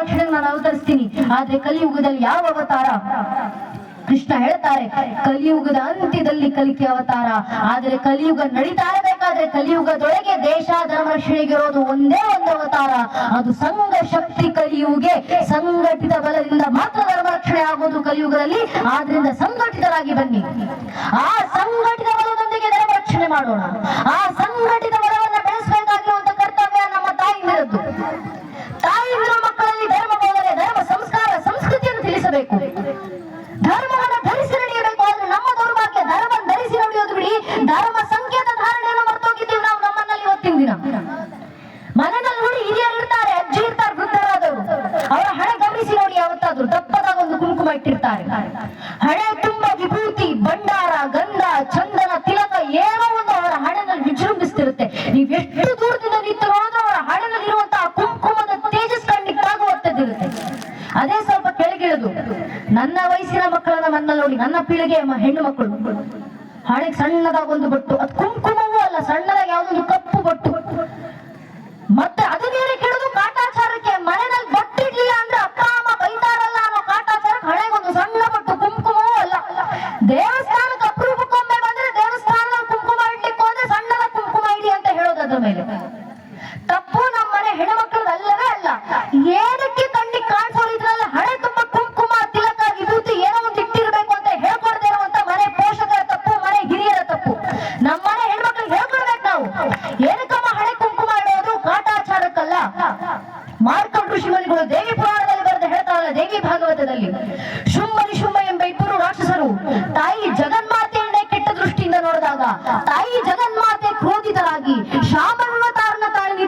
ರಕ್ಷಣೆಗೆ ನಾನು ಅವತರಿಸ್ತೀನಿ ಆದ್ರೆ ಕಲಿಯುಗದಲ್ಲಿ ಯಾವ ಅವತಾರ? ಕೃಷ್ಣ ಹೇಳ್ತಾರೆ, ಕಲಿಯುಗದ ಅಂತ್ಯದಲ್ಲಿ ಕಲಿಕೆ ಅವತಾರ. ಆದ್ರೆ ಕಲಿಯುಗ ನಡೀತಾ ಇರಬೇಕಾದ್ರೆ ಕಲಿಯುಗದೊಳಗೆ ದೇಶ, ಧರ್ಮ ಒಂದೇ ಒಂದು ಅವತಾರ. ಅದು ಸಂಘ ಶಕ್ತಿ ಕಲಿಯುಗೆ. ಸಂಘಟಿತ ಬಲದಿಂದ ಮಾತ್ರ ಧರ್ಮ ರಕ್ಷಣೆ ಆಗೋದು ಕಲಿಯುಗದಲ್ಲಿ. ಆದ್ರಿಂದ ಸಂಘಟಿತರಾಗಿ ಬನ್ನಿ. ಆ ಸಂಘಟಿತ ಬಲದೊಂದಿಗೆ ಧರ್ಮ ರಕ್ಷಣೆ ಮಾಡೋಣ. ಆ ಸಂಘಟಿತ ಬಲವನ್ನ ಇಟ್ಟಿರ್ತಾರೆ ಹಣೆ ತುಂಬಾ ವಿಭೂತಿ, ಭಂಡಾರ, ಗಂಧ, ಚಂದನ, ತಿಲಕ ಏನೋ ಒಂದು ಅವರ ಹಣೆನಲ್ಲಿ ವಿಜೃಂಭಿಸ್ತಿರುತ್ತೆ. ನೀವು ಎಷ್ಟು ದೂರದಿಂದ ನಿಂತು ಅವರ ಹಣೆನಲ್ಲಿ ಇರುವಂತಹ ಕುಂಕುಮದ ತೇಜಸ್ ತಾಗುವಂತದ್ದಿರುತ್ತೆ ಅದೇ ಸ್ವಲ್ಪ ಕೆಳಗಿಳಿದು, ನನ್ನ ವಯಸ್ಸಿನ ಮಕ್ಕಳನ್ನ ನನ್ನ ನೋಡಿ, ನನ್ನ ಪೀಳಿಗೆಯ ಹೆಣ್ಣು ಮಕ್ಕಳು. ಹಣೆಗೆ ಸಣ್ಣದಾಗ ಒಂದು ಬೊಟ್ಟು, ಅದು ಕುಂಕುಮವೂ ಅಲ್ಲ, ಸಣ್ಣದಾಗ ಯಾವ್ದೊಂದು ಕಪ್ಪು ಬೊಟ್ಟು. ಮತ್ತೆ ಮಾರ್ಕಂಡ ಋಷಿಮುನಿಗಳು ದೇವಿ ಪುರಾಣದಲ್ಲಿ ಬರೆದು ಹೇಳ್ತಾರಲ್ಲ, ದೇವಿ ಭಾಗವತದಲ್ಲಿ. ಶುಂಭನಿ ಶುಂಭ ಎಂಬ ಇಬ್ಬರು ರಾಕ್ಷಸರು ತಾಯಿ ಜಗನ್ಮಾತೆಯನ್ನೇ ಕೆಟ್ಟ ದೃಷ್ಟಿಯಿಂದ ನೋಡಿದಾಗ, ತಾಯಿ ಜಗನ್ಮಾತೆ ಕ್ರೋಧಿತರಾಗಿ ಶಾಮವತಾರನ ತಾಳಿ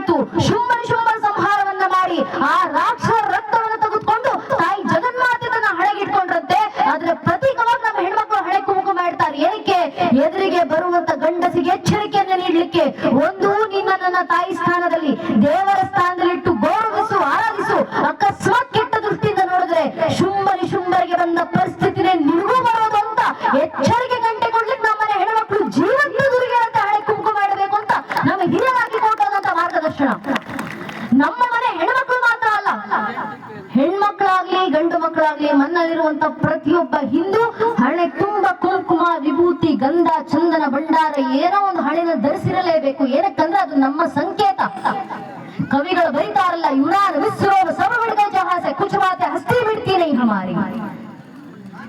ಶುಂಭನಿ ಶುಂಭ ಸಂಹಾರವನ್ನ ಮಾಡಿ ಆ ರಾಕ್ಷಸರ ರಕ್ತವನ್ನು ತೆಗೆದುಕೊಂಡು ತಾಯಿ ಜಗನ್ಮಾತೆ ತನ್ನ ಹಣೆಗಿಟ್ಕೊಂಡ್ರಂತೆ ಅದರ ಪ್ರತೀಕವಾಗಿ ನಮ್ಮ ಹೆಣ್ಮಕ್ಳು ಹಣೆ ಕುಮುಕು ಮಾಡ್ತಾರೆ. ಏನಕ್ಕೆ? ಎದುರಿಗೆ ಬರುವಂತ ಗಂಡಸಿಗೆ ಎಚ್ಚರಿಕೆಯನ್ನು ನೀಡಲಿಕ್ಕೆ. ಒಂದು ತಾಯಿ ಸ್ಥಾನದಲ್ಲಿ, ದೇವರ ಸ್ಥಾನದಲ್ಲಿಟ್ಟು ಗೌರವಿಸು, ಆರಾಧಿಸು ಅಕಸ್ಮಾತ್ ಕೆಟ್ಟ ದೃಷ್ಟಿಯಿಂದ ನೋಡಿದ್ರೆ ಶುಂಬರಿ ಶುಂಭರಿಗೆ ಬಂದ ಪರಿಸ್ಥಿತಿನೇ ನಿಮಗೂ ಬರೋದು ಅಂತ ಎಚ್ಚರಿಕೆ ಗಂಟೆ ಕೊಡ್ಲಿಕ್ಕೆ ನಮ್ಮನೆ ಹೆಣ್ಮಕ್ಳು ಜೀವಂತ ದುರ್ಗೆ ಅಂತ ಹಳೆ ಕುಂಕು ಮಾಡಬೇಕು ಅಂತ ನಮಗೆ ಹಿರಿಯರಾಗಿ ಕೊಟ್ಟಂತ ಮಾರ್ಗದರ್ಶನ. ನಮ್ಮ ಮನೆ ಹೆಣ್ಮಕ್ಳು ಮಾತ್ರ ಅಲ್ಲ, ಹೆಣ್ಮಕ್ಳಾಗ್ಲಿ, ಗಂಡು ಮಕ್ಕಳಾಗ್ಲಿ ಮನ್ನಲ್ಲಿರುವಂತ ಪ್ರತಿಯೊಬ್ಬ ಹಿಂದೂ ಹಣೆ ತುಂಬ ಕುಂಕುಮ, ವಿಭೂತಿ, ಗಂಧ, ಚಂದನ, ಭಂಡಾರ, ಏನೋ ಒಂದು ಹಣೆನ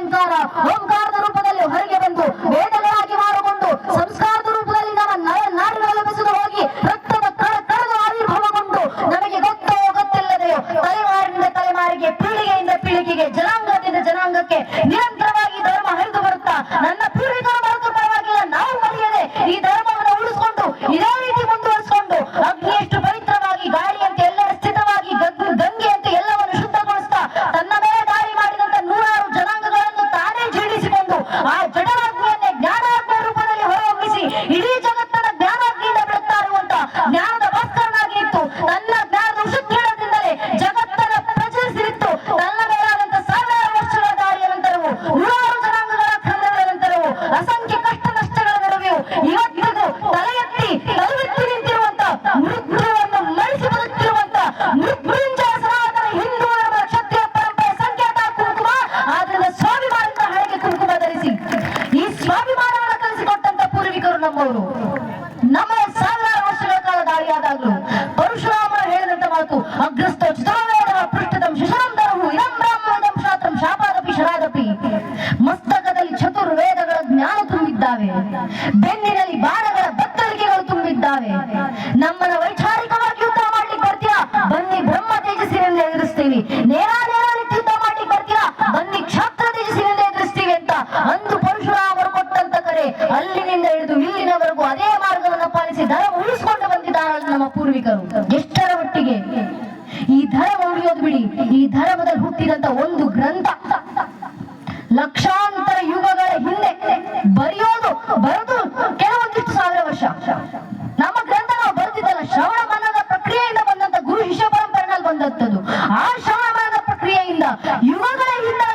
ఓంకార ఓంకార ತನ್ನ ಜ್ಞಾನದ ಉಷಕ್ರೀಡದಿಂದಲೇ ಜಗತ್ತನ್ನ ಪ್ರಚರಿಸಿತ್ತು ತನ್ನ ಮೇಲಾದಂತ ಸಾವಿರಾರು ವರ್ಷಗಳ ದಾರಿಯ ನಂತರವೂ, ನೂರಾರು ಜನಾಂಗಗಳ ಖಂಡಗಳ ನಂತರವೂ, ಅಸಂಖ್ಯ ಕಷ್ಟ ನಷ್ಟಗಳ ನಡುವೆಯೂ ಇವತ್ತಿಗೂ ತಲೆ ಎತ್ತಿ ತಲೆವೆತ್ತಿ ನಿಂತಿರುವಂತ ಮೃತ್ಯುವನ್ನು ಮಳಿಸಿ ಬದುಕ್ತಿರುವಂತ ಮೃತ್ಯುಂಜಯ ಸನಾತನ ಹಿಂದೂ ಧರ್ಮ ಕ್ಷತ್ರಿಯ ಪರಂಪರೆ ಸಂಖ್ಯಾತ ಕುಂಕುಮ, ಆದ್ರಿಂದ ಸ್ವಾಭಿಮಾನದ ಹಣೆಗೆ ಕುಂಕುಮ ಧರಿಸಿ, ಈ ಸ್ವಾಭಿಮಾನವನ್ನು ಕಲಿಸಿಕೊಟ್ಟಂತ ಪೂರ್ವಿಕರು ನಮ್ಮವರು. ನಮ್ಮ ಸಾವಿರಾರು ವರ್ಷಗಳ ಕಾಲ ದಾಳಿಯಾದಾಗಲೂ ಪರಶುರಾಮರು ಹೇಳಿದಂತ ಮಾತು. ಅಗ್ರಸ್ತ ಚತುರ್ವೇದ ಪೃಷ್ಠದಂ ಶಿಶರಂ ದರಹು ಇದಂ ಬ್ರಾಹ್ಮಣಂ ಶಾಸ್ತ್ರಂ ಶಾಪಾದಪಿ ಶರಾದಪಿ. ಮಸ್ತಕದಲ್ಲಿ ಚತುರ್ವೇದಗಳ ಜ್ಞಾನ ತುಂಬಿದ್ದಾವೆ. ಬೆನ್ನಿನಲ್ಲಿ ಬಾಣಗಳ ಪೂರ್ವಿಕರು. ಎಷ್ಟರ ಮಟ್ಟಿಗೆ? ಈ ಧರ್ಮ ಉಳಿಯೋದು ಬಿಡಿ ಈ ಧರ್ಮದಲ್ಲಿ ಹುಟ್ಟಿದಂತ ಒಂದು ಗ್ರಂಥ. ಲಕ್ಷಾಂತರ ಯುಗಗಳ ಹಿಂದೆ ಬರೆಯೋದು, ಬರೆದು ಕೆಲವೊಂದಿಷ್ಟು ಸಾವಿರ ವರ್ಷ. ನಮ್ಮ ಗ್ರಂಥ ನಾವು ಬರೆದಿದ್ದಲ್ಲ, ಶ್ರವಣ ಮನದ ಪ್ರಕ್ರಿಯೆಯಿಂದ ಬಂದಂತ ಗುರು ಶಿಷ್ಯ ಪರಂಪರೆನಲ್ಲಿ ಬಂದಂತದ್ದು ಆ ಶ್ರವಣ ಮನದ ಪ್ರಕ್ರಿಯೆಯಿಂದ ಯುಗಗಳ ಹಿಂದೆ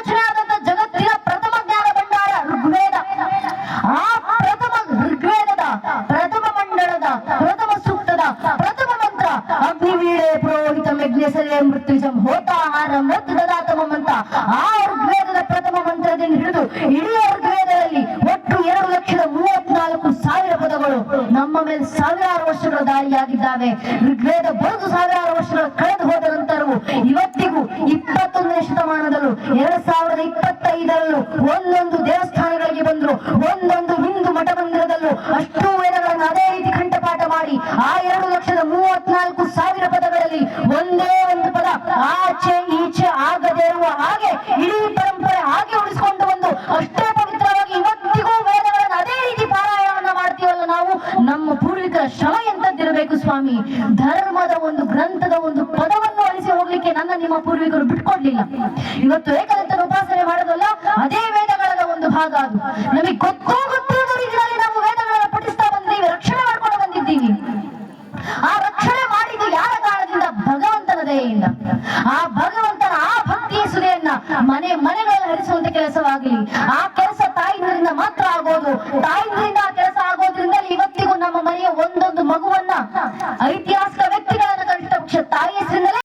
ಮಂತ್ರ ಅಗ್ನಿವೀಳೆ ಪುರೋಹಿತ ಯಜ್ಞಸರೆ ಮೃತ್ಯುಜಂ ಹೋತಾಹಾರ ಮೃತ್ ದದಾತಮಂ ಅಂತ ಆ ಋಗ್ವೇದದ ಪ್ರಥಮ ಮಂತ್ರದಿಂದ ಹಿಡಿದು ಇಡೀ ಋಗ್ವೇದದಲ್ಲಿ ಒಟ್ಟು ಎರಡು ಲಕ್ಷದ ಮೂವತ್ನಾಲ್ಕು ಸಾವಿರ ಪದಗಳು. ನಮ್ಮ ಮೇಲೆ ಸಾವಿರಾರು ವರ್ಷಗಳ ದಾರಿಯಾಗಿದ್ದಾವೆ ಋಗ್ವೇದ ಬರೆದು ಸಾವಿರಾರು ವರ್ಷಗಳ ಕಳೆದು ಹೋದ ನಂತರವೂ ಇವತ್ತಿಗೂ ಇಪ್ಪತ್ತೊಂದನೇ ಶತಮಾನದಲ್ಲೂ ಎರಡ್ ಸಾವಿರದ ಇಪ್ಪತ್ತೈದರಲ್ಲೂ ಒಂದೊಂದು ದೇವಸ್ಥಾನಗಳಿಗೆ ಬಂದ್ರು, ಒಂದೊಂದು ಹಿಂದೂ ಮಠ ಮಂದಿರದಲ್ಲೂ ಅಷ್ಟು ಆಚೆ ಈಚೆ ಆಗದೇ ಇರುವ ಹಾಗೆ ಇಡೀ ಪರಂಪರೆ ಹಾಗೆ ಉಳಿಸಿಕೊಂಡು ಬಂದು ಅಷ್ಟೇ ಪವಿತ್ರವಾಗಿ ಇವತ್ತಿಗೂ ವೇದಗಳನ್ನು ಅದೇ ರೀತಿ ಪಾರಾಯಣವನ್ನ ಮಾಡ್ತೀವಲ್ಲ ನಾವು, ನಮ್ಮ ಪೂರ್ವಿಕರ ಶ್ರಮ ಎಂತದ್ದಿರಬೇಕು ಸ್ವಾಮಿ? ಧರ್ಮದ ಒಂದು ಗ್ರಂಥದ ಒಂದು ಪದವನ್ನು ಅಳಿಸಿ ಹೋಗ್ಲಿಕ್ಕೆ ನನ್ನ ನಿಮ್ಮ ಪೂರ್ವಿಕರು ಬಿಟ್ಕೊಡ್ಲಿಲ್ಲ. ಇವತ್ತು ಏಕದಂತನ ಉಪಾಸನೆ ಮಾಡೋದಲ್ಲ, ಅದೇ ವೇದಗಳದ ಒಂದು ಭಾಗ ಅದು. ನಮಗೆ ಗೊತ್ತೋ ಮನೆ ಮನೆಗಳಲ್ಲಿ ಹರಿಸುವಂತ ಕೆಲಸವಾಗಲಿ ಆ ಕೆಲಸ ತಾಯಿಂದ ಮಾತ್ರ ಆಗೋದು ತಾಯಿ